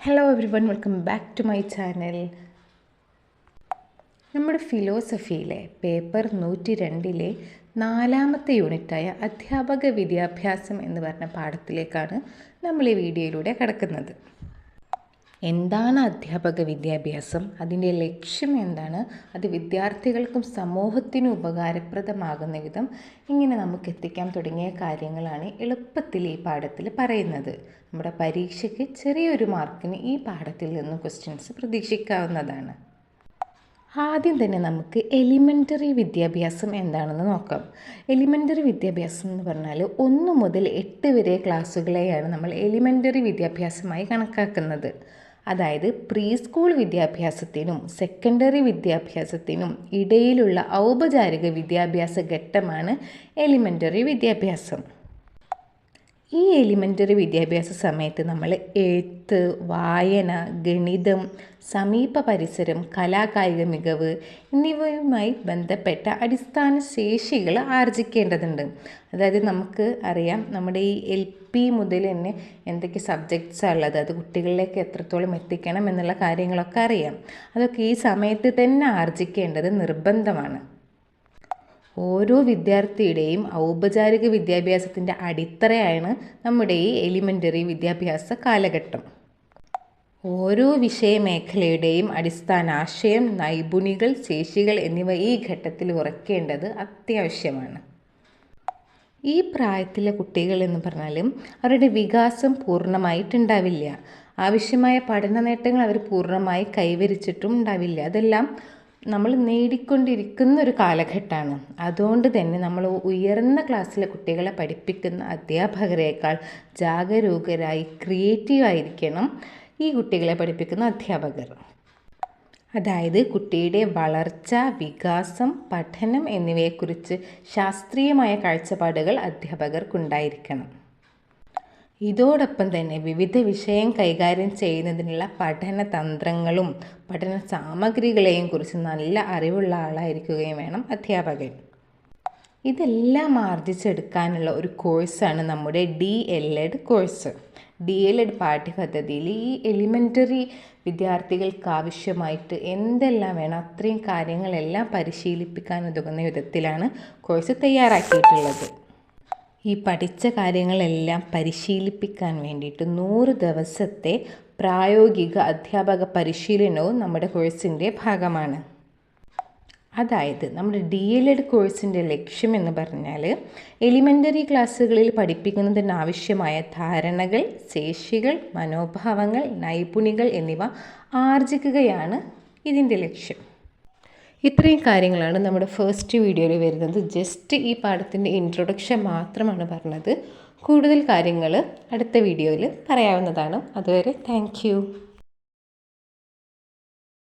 Hello everyone welcome back to my channel നമ്മുടെ ഫിലോസഫിയിലെ paper നൂറ്റി രണ്ടിലെ നാലാമത്തെ യൂണിറ്റായ അധ്യാപക വിദ്യാഭ്യാസം എന്ന് പറഞ്ഞ പാഠത്തിലേക്കാണ് നമ്മൾ ഈ വീഡിയോയിലൂടെ കടക്കുന്നത്. എന്താണ് അധ്യാപക വിദ്യാഭ്യാസം? അതിന്റെ ലക്ഷ്യം എന്താണ്? അത് വിദ്യാർത്ഥികൾക്കും സമൂഹത്തിനും ഉപകാരപ്രദമാകുന്ന വിധം ഇങ്ങനെ നമുക്ക് എത്തിക്കാൻ തുടങ്ങിയ കാര്യങ്ങളാണ് എളുപ്പത്തിൽ ഈ പാഠത്തിൽ പറയുന്നത്. നമ്മുടെ പരീക്ഷയ്ക്ക് ചെറിയൊരു മാർക്കിന് ഈ പാഠത്തിൽ നിന്ന് ക്വസ്റ്റ്യൻസ് പ്രതീക്ഷിക്കാവുന്നതാണ്. ആദ്യം തന്നെ നമുക്ക് എലിമെന്ററി വിദ്യാഭ്യാസം എന്താണെന്ന് നോക്കാം. എലിമെന്ററി വിദ്യാഭ്യാസം എന്ന് പറഞ്ഞാൽ ഒന്ന് മുതൽ എട്ട് വരെ ക്ലാസ്സുകളെയാണ് നമ്മൾ എലിമെന്ററി വിദ്യാഭ്യാസമായി കണക്കാക്കുന്നത്. അതായത് പ്രീ സ്കൂൾ വിദ്യാഭ്യാസത്തിനും സെക്കൻഡറി വിദ്യാഭ്യാസത്തിനും ഇടയിലുള്ള ഔപചാരിക വിദ്യാഭ്യാസ ഘട്ടമാണ് എലിമെന്ററി വിദ്യാഭ്യാസം. ഈ എലിമെന്ററി വിദ്യാഭ്യാസ സമയത്ത് നമ്മൾ എഴുത്ത് വായന ഗണിതം സമീപ പരിസരം കലാകായിക മികവ് എന്നിവയുമായി ബന്ധപ്പെട്ട അടിസ്ഥാന ശേഷികൾ ആർജിക്കേണ്ടതുണ്ട്. അതായത് നമുക്ക് അറിയാം നമ്മുടെ ഈ എൽ പി മുതൽ തന്നെ എന്തൊക്കെ സബ്ജക്ട്സാണ് ഉള്ളത് അത് കുട്ടികളിലേക്ക് എത്രത്തോളം എത്തിക്കണം എന്നുള്ള കാര്യങ്ങളൊക്കെ അറിയാം. അതൊക്കെ ഈ സമയത്ത് തന്നെ ആർജിക്കേണ്ടത് നിർബന്ധമാണ്. ഓരോ വിദ്യാർത്ഥിയുടെയും ഔപചാരിക വിദ്യാഭ്യാസത്തിന്റെ അടിത്തറയാണ് നമ്മുടെ ഈ എലിമെന്ററി വിദ്യാഭ്യാസ കാലഘട്ടം. ഓരോ വിഷയമേഖലയുടെയും അടിസ്ഥാന ആശയം നൈപുണികൾ ശേഷികൾ എന്നിവ ഈ ഘട്ടത്തിൽ ഉറക്കേണ്ടത് അത്യാവശ്യമാണ്. ഈ പ്രായത്തിലെ കുട്ടികൾ എന്ന് പറഞ്ഞാലും അവരുടെ വികാസം പൂർണമായിട്ടുണ്ടാവില്ല. ആവശ്യമായ പഠന നേട്ടങ്ങൾ അവർ പൂർണമായി കൈവരിച്ചിട്ടും ഉണ്ടാവില്ല. അതെല്ലാം നമ്മൾ നേടിക്കൊണ്ടിരിക്കുന്ന ഒരു കാലഘട്ടമാണ് അതുകൊണ്ട് തന്നെ നമ്മൾ ഉയർന്ന ക്ലാസ്സിലെ കുട്ടികളെ പഠിപ്പിക്കുന്ന അധ്യാപകരെക്കാൾ ജാഗരൂകരായി ക്രിയേറ്റീവായിരിക്കണം ഈ കുട്ടികളെ പഠിപ്പിക്കുന്ന അധ്യാപകർ. അതായത് കുട്ടിയുടെ വളർച്ച വികാസം പഠനം എന്നിവയെക്കുറിച്ച് ശാസ്ത്രീയമായ കാഴ്ചപ്പാടുകൾ അധ്യാപകർക്കുണ്ടായിരിക്കണം. ഇതോടൊപ്പം തന്നെ വിവിധ വിഷയം കൈകാര്യം ചെയ്യുന്നതിനുള്ള പഠന തന്ത്രങ്ങളും പഠന സാമഗ്രികളെയും കുറിച്ച് നല്ല അറിവുള്ള ആളായിരിക്കുകയും വേണം അധ്യാപകൻ. ഇതെല്ലാം ആർജിച്ചെടുക്കാനുള്ള ഒരു കോഴ്സാണ് നമ്മുടെ D El Ed course. D El Ed പാഠ്യപദ്ധതിയിൽ ഈ എലിമെന്ററി വിദ്യാർത്ഥികൾക്ക് ആവശ്യമായിട്ട് എന്തെല്ലാം വേണം അത്രയും കാര്യങ്ങളെല്ലാം പരിശീലിപ്പിക്കാൻ ഉതകുന്ന വിധത്തിലാണ് കോഴ്സ് തയ്യാറാക്കിയിട്ടുള്ളത്. ഈ പഠിച്ച കാര്യങ്ങളെല്ലാം പരിശീലിപ്പിക്കാൻ വേണ്ടിയിട്ട് നൂറ് ദിവസത്തെ പ്രായോഗിക അധ്യാപക പരിശീലനവും നമ്മുടെ കോഴ്സിന്റെ ഭാഗമാണ്. അതായത് നമ്മുടെ ഡി എൽ എഡ് കോഴ്സിന്റെ ലക്ഷ്യം എന്ന് പറഞ്ഞാൽ എലിമെന്ററി ക്ലാസ്സുകളിൽ പഠിപ്പിക്കുന്നതിനാവശ്യമായ ധാരണകൾ ശേഷികൾ മനോഭാവങ്ങൾ നൈപുണികൾ എന്നിവ ആർജിക്കുകയാണ് ഇതിന്റെ ലക്ഷ്യം. ഇത്രയും കാര്യങ്ങളാണ് നമ്മുടെ ഫസ്റ്റ് വീഡിയോയിൽ വരുന്നത്. ജസ്റ്റ് ഈ പാഠത്തിന്റെ ഇൻട്രൊഡക്ഷൻ മാത്രമാണ് പറഞ്ഞത്. കൂടുതൽ കാര്യങ്ങൾ അടുത്ത വീഡിയോയിൽ പറയാവുന്നതാണ്. അതുവരെ താങ്ക്